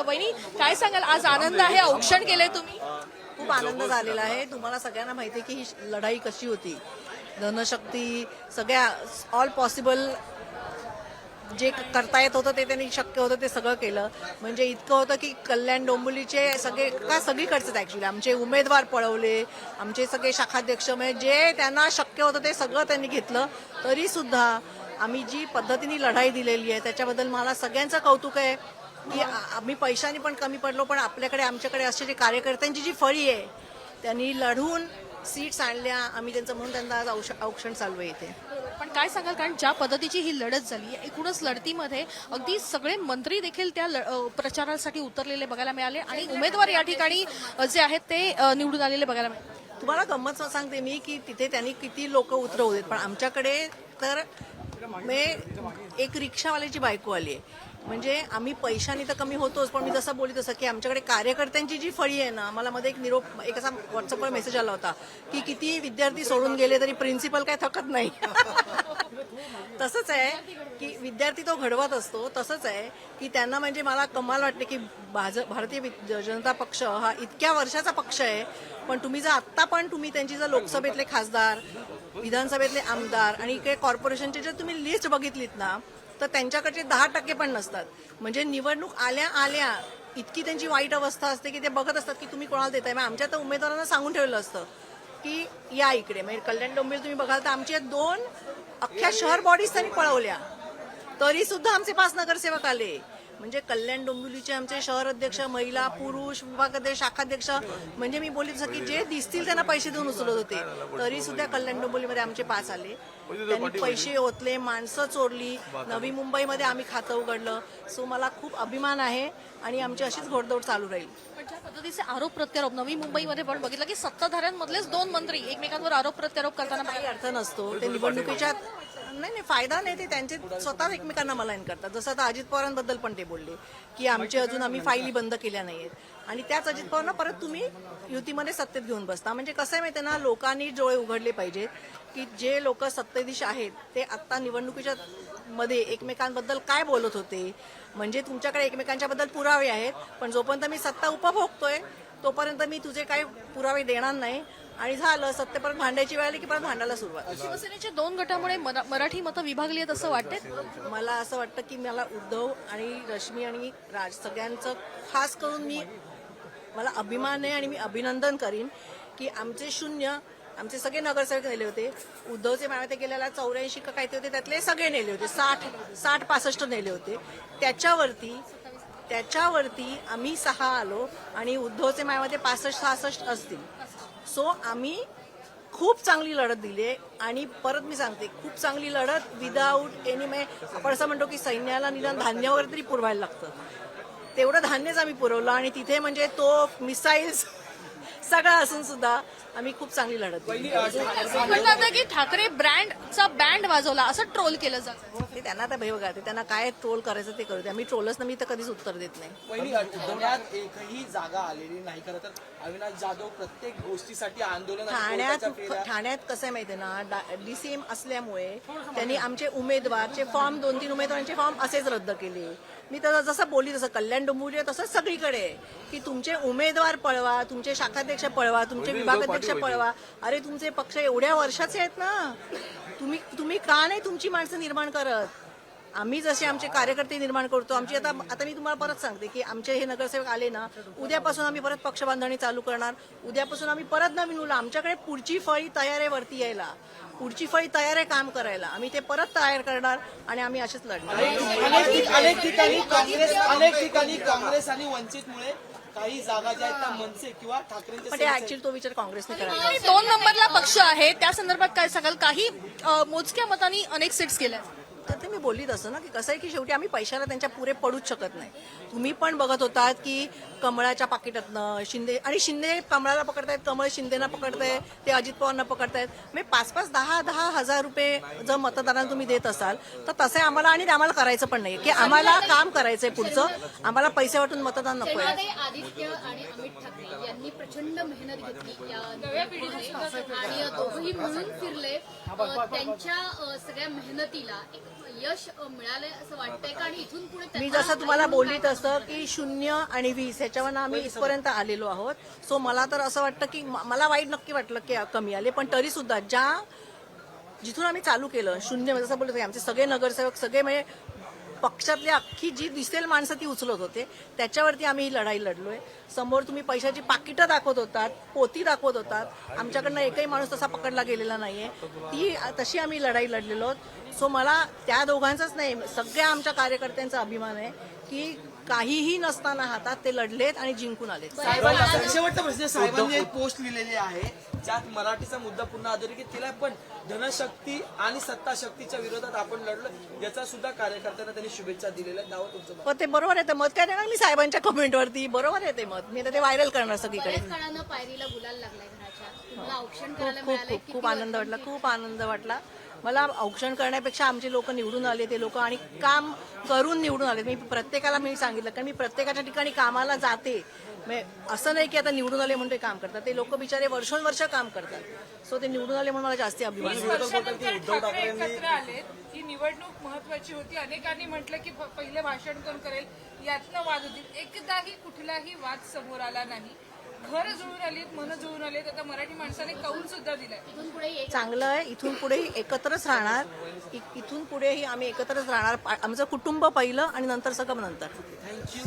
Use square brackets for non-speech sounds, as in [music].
वहिनी काय सांगाल? आज आनंद आहे? औक्षण केलंय तुम्ही? खूप आनंद झालेला आहे. तुम्हाला सगळ्यांना माहिती आहे की ही लढाई कशी होती. धनशक्ती सगळ्या ऑल पॉसिबल जे करता येत होतं ते त्यांनी शक्य होतं ते सगळं केलं. म्हणजे इतकं होतं की कल्याण डोंबिवलीचे सगळे का सगळीकडचेच ॲक्च्युली आमचे उमेदवार पळवले आमचे सगळे शाखाध्यक्ष म्हणजे जे त्यांना शक्य होतं ते सगळं त्यांनी घेतलं. तरी सुद्धा आम्ही जी पद्धतीने लढाई दिलेली आहे त्याच्याबद्दल मला सगळ्यांचं कौतुक आहे. की आम्ही पैशाने पण कमी पडलो पण आपल्याकडे आमच्याकडे असे जे कार्यकर्त्यांची जी फळी आहे त्यांनी लढून सीट्स आणल्या. आम्ही त्यांचं म्हणून त्यांना आज औष औक्षण चालू आहे इथे. पण काय सांगाल? कारण ज्या पद्धतीची ही लढत झाली एकूणच लढतीमध्ये अगदी सगळे मंत्री देखील त्या प्रचारासाठी उतरलेले बघायला मिळाले आणि उमेदवार या ठिकाणी जे आहेत ते निवडून आलेले बघायला मिळाले. तुम्हाला गंमत सांगते मी की तिथे त्यांनी किती लोक उतरवू देत पण आमच्याकडे तर मे एक रिक्षावाल्याची बायको आली आहे. म्हणजे आम्ही पैशाने तर कमी होतोच पण मी जसं बोलली तसं की आमच्याकडे कार्यकर्त्यांची जी फळी आहे ना मला मध्ये एक निरोप एक असा व्हॉट्सअपवर मेसेज आला होता की किती विद्यार्थी सोडून गेले तरी प्रिन्सिपल काय थकत नाही. [laughs] तसंच आहे की विद्यार्थी तो घडवत असतो तसंच आहे की त्यांना म्हणजे मला कमाल वाटते की भाज- भारतीय वि- जनता पक्ष हा इतक्या वर्षाचा पक्ष आहे पण तुम्ही जर आत्ता पण तुम्ही त्यांची जर लोकसभेतले खासदार विधानसभेतले आमदार आणि इकडे कॉर्पोरेशनचे जर तुम्ही लिस्ट बघितलीत ना तर त्यांच्याकडचे दहा टक्के पण नसतात. म्हणजे निवडणूक आल्या आल्या इतकी त्यांची वाईट अवस्था असते की ते बघत असतात की तुम्ही कोणाला देताय. मग आमच्या तर उमेदवारांना सांगून ठेवलं असतं की या इकडे. म्हणजे कल्याण डोंबिवली तुम्ही बघाल तर आमचे दोन अख्ख्या शहर बॉडीज त्यांनी पळवल्या. तरी सुद्धा आमचे पाच नगरसेवक आले. म्हणजे कल्याण डोंबिवलीचे आमचे शहर अध्यक्ष महिला पुरुष विभागाध्यक्ष शाखाध्यक्ष म्हणजे मी बोलली तसं की जे दिसतील त्यांना पैसे देऊन उचलत होते. तरी सुद्धा कल्याण डोंबिवलीमध्ये आमचे पाच आले. त्यांनी पैसे ओतले माणसं चोरली. नवी मुंबईमध्ये आम्ही खातं उघडलं. सो मला खूप अभिमान आहे आणि आमची अशीच घोडदौड चालू राहील. पण ज्या पद्धतीचे आरोप प्रत्यारोप नवी मुंबईमध्ये पण बघितलं की सत्ताधाऱ्यांमधलेच दोन मंत्री एकमेकांवर आरोप प्रत्यारोप करताना काही अर्थ नसतो. ते निवडणुकीच्या नाही नाही फायदा नाही ते त्यांचे स्वतः एकमेकांना मलाईन करतात. जसं आता अजित पवारांबद्दल पण ते बोलले की आमचे अजून आम्ही फाईली बंद केल्या नाहीयेत. आणि त्याच अजित पवारांना परत तुम्ही युतीमध्ये सत्तेत घेऊन बसता. म्हणजे कसं आहे माहिती ना लोकांनी डोळे उघडले पाहिजेत की जे लोक सत्तेधीश आहेत ते आत्ता निवडणुकीच्या मध्ये एकमेकांबद्दल काय बोलत होते? म्हणजे तुमच्याकडे एकमेकांच्या बद्दल पुरावे आहेत पण जोपर्यंत मी सत्ता उपभोगतोय तोपर्यंत मी तुझे काही पुरावे देणार नाही. आणि झालं सत्ते परत भांडायची वेळ आली की परत भांडायला सुरुवात. शिवसेनेच्या दोन गटामुळे मरा- मराठी मतं विभागली आहेत असं वाटते मला असं वाटतं की मला उद्धव आणि रश्मी आणि राज सगळ्यांचं खास करून मी मला अभिमान आहे आणि मी अभिनंदन करीन की आमचे शून्य आमचे सगळे नगरसेवक नेले होते. उद्धवचे मावते गेल्याला चौऱ्याऐंशी का काहीतरी होते त्यातले सगळे नेले होते. साठ साठ पासष्ट नेले होते. त्याच्यावरती त्याच्यावरती आम्ही सहा आलो आणि उद्धवचे मायामध्ये पासष्ट सहासष्ट असतील. सो आम्ही खूप चांगली लढत दिली आहे. आणि परत मी सांगते खूप चांगली लढत विदाऊट एनी मे आपण असं म्हणतो की सैन्याला निदान धान्य वगैरे तरी पुरवायला लागतं. तेवढं धान्यच आम्ही पुरवलं आणि तिथे म्हणजे तोफ मिसाईल्स सगळं असून सुद्धा आम्ही खूप चांगली लढत की ठाकरे ब्रँडचा बँड वाजवला असं ट्रोल केलं जातं. ते त्यांना आता भय बघा ते त्यांना काय ट्रोल करायचं ते करू दे आम्ही ट्रोलच ना मी तर कधीच उत्तर देत नाही. ठाण्यात एकही जागा आलेली नाही खरं तर. अविनाश जाधव प्रत्येक गोष्टीसाठी आंदोलन ठाण्यात ठाण्यात कसं आहे माहितीये ना डीसीएम असल्यामुळे त्यांनी आमचे उमेदवारचे फॉर्म दोन तीन उमेदवारांचे फॉर्म असेच रद्द केले. मी तर जसं बोलली तसं कल्याण डोंबिवली आहे तसंच सगळीकडे की तुमचे उमेदवार पळवा तुमचे शाखाध्यक्ष पळवा तुमचे विभागाध्यक्ष पळवा. अरे तुमचे पक्ष एवढ्या वर्षाचे आहेत ना. तुम्ही तुम्ही का नाही तुमची माणसं निर्माण करत? आम्ही जसे आमचे कार्यकर्ते निर्माण करतो आमची आता आता मी तुम्हाला परत सांगते की आमचे हे नगरसेवक आले ना उद्यापासून आम्ही परत पक्ष बांधणी चालू करणार. उद्यापासून आम्ही परत नवीन उला आमच्याकडे पुढची फळी तयार आहे वरती यायला. पुढची फळी तयार आहे काम करायला. आम्ही ते परत तयार करणार आणि आम्ही असेच लढणार. अनेक ठिक- अनेक ठिकाणी काँग्रेस अनेक ठिकाणी काँग्रेस आणि वंचितमुळे काही जागा ज्या आहेत त्या मनसे किंवा पण ते सेनेच्या- ऍक्च्युअली तो विचार काँग्रेसने करायला दोन नंबरला पक्ष आहे. त्या संदर्भात काय सांगाल? काही मोजक्या मतांनी अनेक सीट्स केल्या तर ते मी बोलली तसं ना की कसं आहे की शेवटी आम्ही पैशाला त्यांच्या पुरे पडूच शकत नाही. तुम्ही पण बघत होतात की कमळाच्या पाकिटातनं शिंदे आणि शिंदे कमळाला पकडतायत कमळ शिंदेना पकडतायत ते अजित पवारांना पकडतायत. म्हणजे पाच पाच दहा दहा हजार रुपये जर मतदारांना तुम्ही देत असाल तर तसं आम्हाला आणि आम्हाला करायचं पण नाही की आम्हाला काम करायचंय पुढचं आम्हाला पैसे वाटून मतदान नको आहे. आदित्य आणि अमित ठाकरे यांनी प्रचंड मेहनत घेतली. आणि दोघंही म्हणून फिरले. त्यांच्या सगळ्या मेहनतीला यश मिळालंय असं वाटतंय का? आणि इथून पुढे मी जसं तुम्हाला बोलली तसं की शून्य आणि वीस ह्याच्यावर आम्ही इथपर्यंत आलेलो आहोत. सो मला तर असं वाटतं की मला वाईट नक्की वाटलं की कमी आले. पण तरी सुद्धा ज्या जिथून आम्ही चालू केलं शून्य म्हणजे जसं बोलत आमचे सगळे नगरसेवक सगळे म्हणजे पक्षातली अख्खी जी दिसेल माणसं ती उचलत होते. त्याच्यावरती आम्ही ही लढाई लढलोय. समोर तुम्ही पैशाची पाकिटं दाखवत होतात पोती दाखवत होतात. आमच्याकडनं एकही माणूस तसा पकडला गेलेला नाहीये. ती तशी आम्ही लढाई लढलेलो आहोत. सो मला त्या दोघांचाच नाही सगळ्या आमच्या कार्यकर्त्यांचा अभिमान आहे की काहीही नसताना हातात ते लढलेत आणि जिंकून आलेत. साहेबांना शेवटचा प्रश्न साहेबांनी एक पोस्ट लिहिलेली आहे ज्यात मराठीचा मुद्दा पुन्हा अधोरेखित केलाय पण धनशक्ती आणि सत्ता शक्तीच्या विरोधात आपण लढलो याचा सुद्धा कार्यकर्त्यांना त्यांनी शुभेच्छा दिलेल्या. नावं तुमचं मत. पण ते बरोबर आहे ते मत काय देणार मी साहेबांच्या कमेंटवरती बरोबर आहे ते मत. मी आता ते व्हायरल करणार सगळीकडे. पायरीला गुलाल लागलाय घराच्या. तुम्हाला औक्षण करायला खूप खूप खूप आनंद वाटला खूप आनंद वाटला. मला औक्षण करण्यापेक्षा आमचे लोक निवडून आले ते लोक आणि काम करून निवडून आले. मी प्रत्येकाला मी सांगितलं कारण मी प्रत्येकाच्या ठिकाणी कामाला जाते. म्हणजे असं नाही की आता निवडून आले म्हणून ते काम करतात. ते लोक बिचारे वर्षोनवर्ष काम करतात. सो ते निवडून आले म्हणून मला जास्ती अभिमान एकत्र आलेत. ही निवडणूक महत्वाची होती. अनेकांनी म्हटलं की पहिलं भाषण कोण करेल? यातनं वाद होतील. एकदाही कुठलाही वाद समोर आला नाही. घर जुळून आलीत मन जुळून आलेत आता मराठी माणसाने कौल सुद्धा दिलाय. चांगलं आहे इथून पुढेही एकत्रच राहणार. इथून पुढेही आम्ही एकत्रच राहणार. आमचं कुटुंब पहिलं आणि नंतर सगळं नंतर. थँक्यू